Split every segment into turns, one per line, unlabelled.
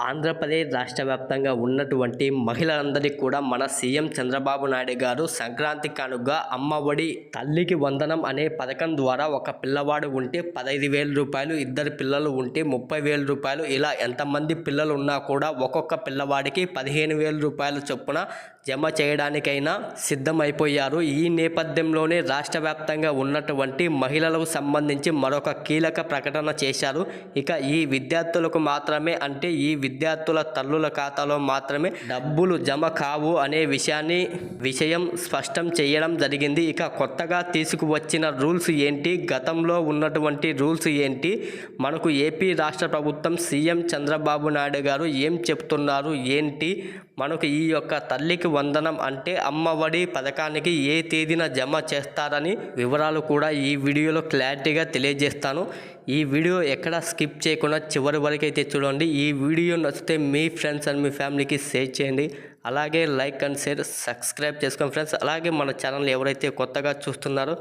ఆంధ్రప్రదేశ్ రాష్ట్ర వ్యాప్తంగా ఉన్నటువంటి మహిళలందరికీ కూడా మన సీఎం చంద్రబాబు నాయుడు గారు సంక్రాంతి కానుక అమ్మఒడి తల్లికి వందనం అనే పథకం ద్వారా ఒక పిల్లవాడు ఉంటే పదహైదు వేల రూపాయలు ఇద్దరు పిల్లలు ఉంటే ముప్పై వేల రూపాయలు ఇలా ఎంతమంది పిల్లలు ఉన్నా కూడా ఒక్కొక్క పిల్లవాడికి పదిహేను వేల రూపాయల చొప్పున జమ చేయడానికైనా సిద్ధమైపోయారు. ఈ నేపథ్యంలోనే రాష్ట్ర వ్యాప్తంగా ఉన్నటువంటి మహిళలకు సంబంధించి మరొక కీలక ప్రకటన చేశారు. ఇక ఈ విద్యార్థులకు మాత్రమే అంటే ఈ విద్యార్థుల తల్లుల ఖాతాలో మాత్రమే డబ్బులు జమ కావు అనే విషయాన్ని విషయం స్పష్టం చేయడం జరిగింది. ఇక కొత్తగా తీసుకువచ్చిన రూల్స్ ఏంటి? గతంలో ఉన్నటువంటి రూల్స్ ఏంటి? మనకు ఏపీ రాష్ట్ర ప్రభుత్వం సీఎం చంద్రబాబు నాయుడు గారు ఏం చెప్తున్నారు? ఏంటి? మనకు ఈ యొక్క తల్లికి వందనం అంటే అమ్మఒడి పథకానికి ఏ తేదీన జమ చేస్తారని వివరాలు కూడా ఈ వీడియోలో క్లారిటీగా తెలియజేస్తాను. ఈ వీడియో ఎక్కడ స్కిప్ చేయకుండా చివరి వరకు అయితే చూడండి. ఈ వీడియో నచ్చితే మీ ఫ్రెండ్స్ అండ్ మీ ఫ్యామిలీకి షేర్ చేయండి. అలాగే లైక్ అండ్ షేర్ సబ్స్క్రైబ్ చేసుకోండి ఫ్రెండ్స్. అలాగే మన ఛానల్ ఎవరైతే కొత్తగా చూస్తున్నారో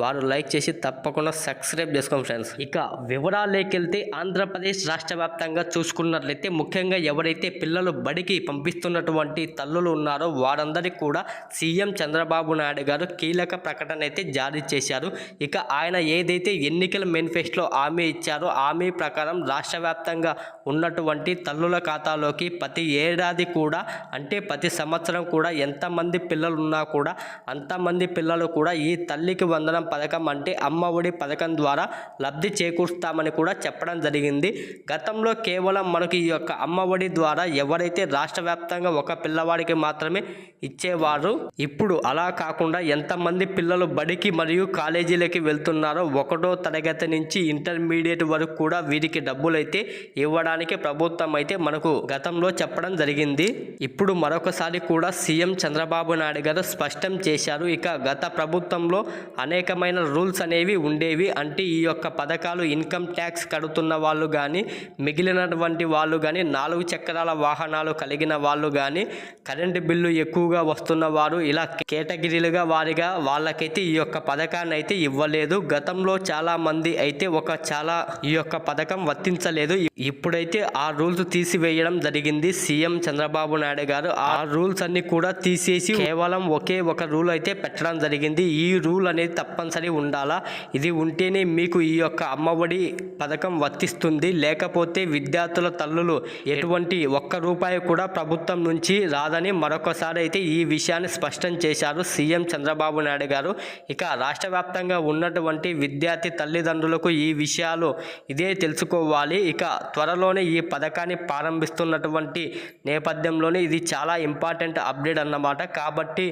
వారు లైక్ చేసి తప్పకుండా సబ్స్క్రైబ్ చేసుకోండి ఫ్రెండ్స్. ఇక వివరాల్లోకి వెళ్తే ఆంధ్రప్రదేశ్ రాష్ట్ర వ్యాప్తంగా చూసుకున్నట్లయితే ముఖ్యంగా ఎవరైతే పిల్లలు బడికి పంపిస్తున్నటువంటి తల్లులు ఉన్నారో వారందరికీ కూడా సీఎం చంద్రబాబు నాయుడు గారు కీలక ప్రకటన అయితే జారీ చేశారు. ఇక ఆయన ఏదైతే ఎన్నికల మేనిఫెస్టోలో హామీ ఇచ్చారో హామీ ప్రకారం రాష్ట్ర వ్యాప్తంగా ఉన్నటువంటి తల్లుల ఖాతాలోకి ప్రతి ఏడాది కూడా అంటే ప్రతి సంవత్సరం కూడా ఎంతమంది పిల్లలు ఉన్నా కూడా అంతమంది పిల్లలు కూడా ఈ తల్లికి వందనం పథకం అంటే అమ్మ ఒడి పథకం ద్వారా లబ్ధి చేకూరుస్తామని కూడా చెప్పడం జరిగింది. గతంలో కేవలం మనకు ఈ యొక్క అమ్మ ఒడి ద్వారా ఎవరైతే రాష్ట్ర వ్యాప్తంగా ఒక పిల్లవాడికి మాత్రమే ఇచ్చేవారు ఇప్పుడు అలా కాకుండా ఎంతమంది పిల్లలు బడికి మరియు కాలేజీలకి వెళ్తున్నారో ఒకటో తరగతి నుంచి ఇంటర్మీడియట్ వరకు కూడా వీరికి డబ్బులైతే ఇవ్వడానికి ప్రభుత్వం అయితే మనకు గతంలో చెప్పడం జరిగింది. ఇప్పుడు మరొకసారి కూడా సీఎం చంద్రబాబు నాయుడు గారు స్పష్టం చేశారు. ఇక గత ప్రభుత్వంలో అనేక రకమైన రూల్స్ అనేవి ఉండేవి. అంటే ఈ యొక్క పథకాలు ఇన్కమ్ ట్యాక్స్ కడుతున్న వాళ్ళు కానీ మిగిలినటువంటి వాళ్ళు కానీ నాలుగు చక్రాల వాహనాలు కలిగిన వాళ్ళు కానీ కరెంటు బిల్లు ఎక్కువగా వస్తున్న వారు ఇలా కేటగిరీలుగా వారిగా వాళ్ళకైతే ఈ యొక్క పథకాన్ని అయితే ఇవ్వలేదు. గతంలో చాలామంది అయితే ఒక చాలా ఈ యొక్క పథకం వర్తించలేదు. ఇప్పుడైతే ఆ రూల్స్ తీసివేయడం జరిగింది. సీఎం చంద్రబాబు నాయుడు గారు ఆ రూల్స్ అన్ని కూడా తీసేసి కేవలం ఒకే ఒక రూల్ అయితే పెట్టడం జరిగింది. ఈ రూల్ అనేది తప్పనిసరి ఉండాలా? ఇది ఉంటేనే మీకు ఈ యొక్క అమ్మఒడి పథకం వర్తిస్తుంది. లేకపోతే విద్యార్థుల తల్లులు ఎటువంటి ఒక్క రూపాయి కూడా ప్రభుత్వం నుంచి రాదని మరొకసారి అయితే ఈ విషయాన్ని స్పష్టం చేశారు సీఎం చంద్రబాబు నాయుడు గారు. ఇక రాష్ట్ర వ్యాప్తంగా ఉన్నటువంటి విద్యార్థి తల్లిదండ్రులకు ఈ విషయాలు ఇదే తెలుసుకోవాలి. ఇక త్వరలోనే ఈ పథకాన్ని ప్రారంభిస్తున్నటువంటి నేపథ్యంలోనే ఇది చాలా ఇంపార్టెంట్ అప్డేట్ అన్నమాట. కాబట్టి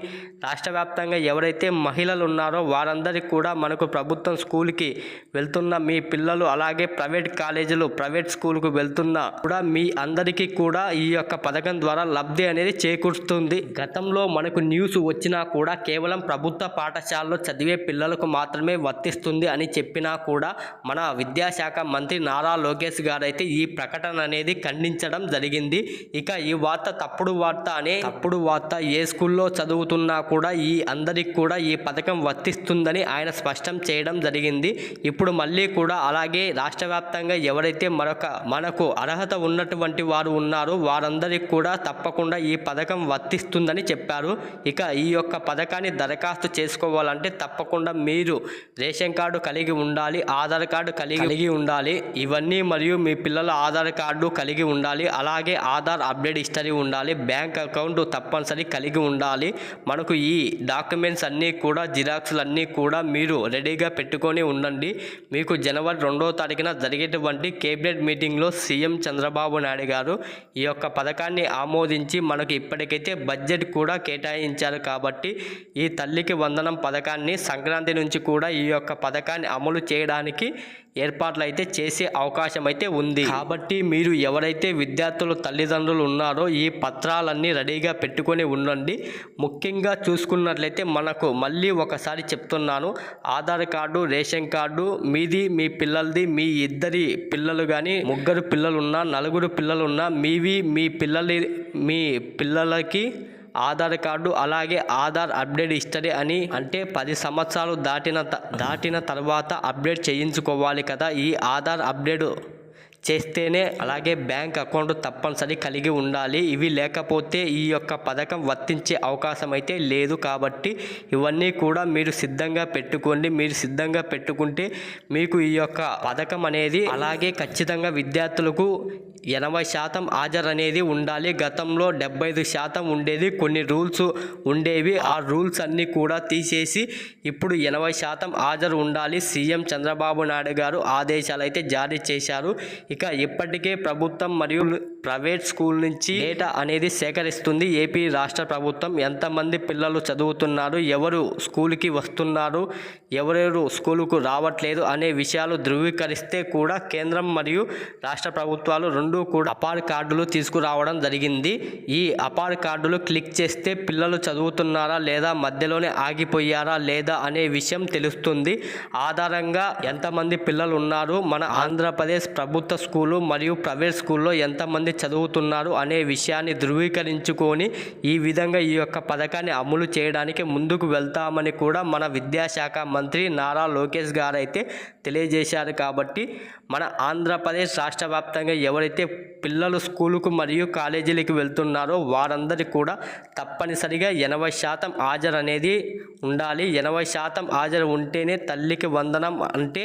రాష్ట్ర వ్యాప్తంగా ఎవరైతే మహిళలు ఉన్నారో వారందరికీ కూడా మనకు ప్రభుత్వం స్కూల్కి వెళ్తున్న మీ పిల్లలు అలాగే ప్రైవేట్ కాలేజీలు ప్రైవేట్ స్కూల్కు వెళ్తున్న కూడా మీ అందరికీ కూడా ఈ యొక్క పథకం ద్వారా లబ్ధి అనేది చేకూరుస్తుంది. గతంలో మనకు న్యూస్ వచ్చినా కూడా కేవలం ప్రభుత్వ పాఠశాలలో చదివే పిల్లలకు మాత్రమే వర్తిస్తుంది అని చెప్పినా కూడా మన విద్యాశాఖ మంత్రి నారా లోకేష్ గారు అయితే ఈ ప్రకటన అనేది ఖండించడం జరిగింది. ఇక ఈ వార్త తప్పుడు వార్త అనే తప్పుడు వార్త ఏ స్కూల్లో చదువుతున్నా కూడా ఈ అందరికి కూడా ఈ పథకం వర్తిస్తుందని ఆయన స్పష్టం చేయడం జరిగింది. ఇప్పుడు మళ్ళీ కూడా అలాగే రాష్ట్ర వ్యాప్తంగా ఎవరైతే మరొక మనకు అర్హత ఉన్నటువంటి వారు ఉన్నారో వారందరికీ కూడా తప్పకుండా ఈ పథకం వర్తిస్తుందని చెప్పారు. ఇక ఈ యొక్క పథకాన్ని దరఖాస్తు చేసుకోవాలంటే తప్పకుండా మీరు రేషన్ కార్డు కలిగి ఉండాలి ఆధార్ కార్డు కలిగి కలిగి ఉండాలి ఇవన్నీ మరియు మీ పిల్లల ఆధార్ కార్డు కలిగి ఉండాలి అలాగే ఆధార్ అప్డేట్ హిస్టరీ ఉండాలి బ్యాంక్ అకౌంట్ తప్పనిసరి కలిగి ఉండాలి. మనకు ఈ డాక్యుమెంట్స్ అన్నీ కూడా జిరాక్స్లు అన్నీ కూడా మీరు రెడీగా పెట్టుకొని ఉండండి. మీకు జనవరి రెండో తారీఖున జరిగేటువంటి కేబినెట్ మీటింగ్లో సీఎం చంద్రబాబు నాయుడు గారు ఈ యొక్క పథకాన్ని ఆమోదించి మనకు ఇప్పటికైతే బడ్జెట్ కూడా కేటాయించారు కాబట్టి ఈ తల్లికి వందనం పథకాన్ని సంక్రాంతి నుంచి కూడా ఈ యొక్క పథకాన్ని అమలు చేయడానికి ఏర్పాట్లు అయితే చేసే అవకాశం అయితే ఉంది. కాబట్టి మీరు ఎవరైతే విద్యార్థులు తల్లిదండ్రులు ఉన్నారో ఈ పత్రాలన్నీ రెడీగా పెట్టుకొని ఉండండి. ముఖ్యంగా చూసుకున్నట్లయితే మనకు మళ్ళీ ఒకసారి చెప్తున్నాను. ఆధార్ కార్డు రేషన్ కార్డు మీది మీ పిల్లలది మీ ఇద్దరి పిల్లలు కానీ ముగ్గురు పిల్లలు ఉన్నా నలుగురు పిల్లలు ఉన్నా మీవి మీ పిల్లలి మీ పిల్లలకి ఆధార్ కార్డు అలాగే ఆధార్ అప్డేట్ హిస్టరీ అని అంటే పది సంవత్సరాలు దాటిన త- దాటిన తర్వాత అప్డేట్ చేయించుకోవాలి కదా ఈ ఆధార్ అప్డేట్. చేస్తేనే అలాగే బ్యాంక్ అకౌంట్ తప్పనిసరి కలిగి ఉండాలి. ఇవి లేకపోతే ఈ యొక్క పథకం వర్తించే అవకాశం అయితే లేదు కాబట్టి ఇవన్నీ కూడా మీరు సిద్ధంగా పెట్టుకోండి. మీరు సిద్ధంగా పెట్టుకుంటే మీకు ఈ యొక్క పథకం అనేది అలాగే ఖచ్చితంగా విద్యార్థులకు ఎనభై శాతం హాజరు అనేది ఉండాలి. గతంలో డెబ్బై ఐదు శాతం ఉండేది. కొన్ని రూల్స్ ఉండేవి. ఆ రూల్స్ అన్నీ కూడా తీసేసి ఇప్పుడు ఎనభై శాతం హాజరు ఉండాలి. సీఎం చంద్రబాబు నాయుడు గారు ఆదేశాలు అయితే జారీ చేశారు. ఇక ఇప్పటికే ప్రభుత్వం మరియు ప్రైవేట్ స్కూల్ నుంచి డేటా అనేది సేకరిస్తుంది. ఏపీ రాష్ట్ర ప్రభుత్వం ఎంతమంది పిల్లలు చదువుతున్నారు ఎవరు స్కూల్కి వస్తున్నారు ఎవరెవరు స్కూలుకు రావట్లేదు అనే విషయాలు ధృవీకరిస్తే కూడా కేంద్రం మరియు రాష్ట్ర ప్రభుత్వాలు రెండు కూడా అపార్ కార్డులు తీసుకురావడం జరిగింది. ఈ అపార్ కార్డులు క్లిక్ చేస్తే పిల్లలు చదువుతున్నారా లేదా మధ్యలోనే ఆగిపోయారా లేదా అనే విషయం తెలుస్తుంది. ఆధారంగా ఎంతమంది పిల్లలు ఉన్నారు? మన ఆంధ్రప్రదేశ్ ప్రభుత్వ స్కూలు మరియు ప్రైవేట్ స్కూల్లో ఎంతమంది చదువుతున్నారు అనే విషయాన్ని ధృవీకరించుకొని ఈ విధంగా ఈ యొక్క పథకాన్ని అమలు చేయడానికి ముందుకు వెళ్తామని కూడా మన విద్యాశాఖ మంత్రి నారా లోకేష్ గారు అయితే తెలియజేశారు కాబట్టి మన ఆంధ్రప్రదేశ్ రాష్ట్ర వ్యాప్తంగా ఎవరైతే పిల్లలు స్కూలుకు మరియు కాలేజీలకు వెళ్తున్నారో వారందరికీ కూడా తప్పనిసరిగా ఎనభై శాతం హాజరు అనేది ఉండాలి. ఎనభై శాతం హాజరు ఉంటేనే తల్లికి వందనం అంటే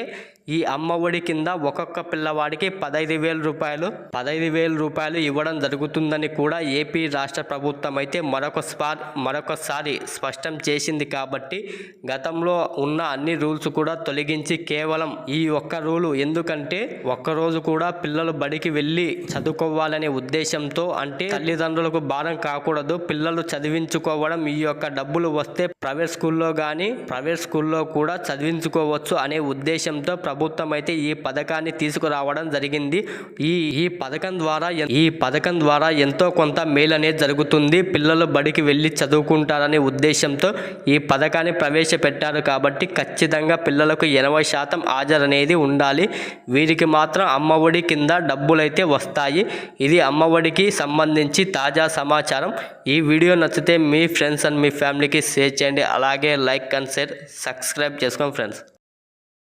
ఈ అమ్మఒడి కింద ఒక్కొక్క పిల్లవాడికి పదహైదు వేల రూపాయలు పదహైదు వేల రూపాయలు ఇవ్వడం జరుగుతుందని కూడా ఏపీ రాష్ట్ర ప్రభుత్వం అయితే మరొకసారి మరొకసారి స్పష్టం చేసింది కాబట్టి గతంలో ఉన్న అన్ని రూల్స్ కూడా తొలగించి కేవలం ఈ ఒక్క రూలు. ఎందుకంటే ఒక్కరోజు కూడా పిల్లలు బడికి వెళ్ళి చదువుకోవాలనే ఉద్దేశంతో అంటే తల్లిదండ్రులకు భారం కాకూడదు. పిల్లలు చదివించుకోవడం ఈ యొక్క డబ్బులు వస్తే ప్రైవేట్ స్కూల్లో కానీ ప్రైవేట్ స్కూల్లో కూడా చదివించుకోవచ్చు అనే ఉద్దేశంతో ప్రభుత్వం అయితే ఈ పథకాన్ని తీసుకురావడం జరిగింది. ఈ ఈ పథకం ద్వారా ఈ పథకం ద్వారా ఎంతో కొంత మేలు అనేది జరుగుతుంది. పిల్లలు బడికి వెళ్ళి చదువుకుంటారనే ఉద్దేశంతో ఈ పథకాన్ని ప్రవేశపెట్టారు కాబట్టి ఖచ్చితంగా పిల్లలకు ఎనభై శాతం హాజరు అనేది ఉండాలి. వీరికి మాత్రం అమ్మఒడి కింద డబ్బులైతే వస్తాయి. ఇది అమ్మఒడికి సంబంధించి తాజా సమాచారం. ఈ వీడియో నచ్చితే మీ ఫ్రెండ్స్ అండ్ మీ ఫ్యామిలీకి షేర్ చేయండి. అలాగే లైక్ అండ్ షేర్ సబ్స్క్రైబ్ చేసుకోండి ఫ్రెండ్స్.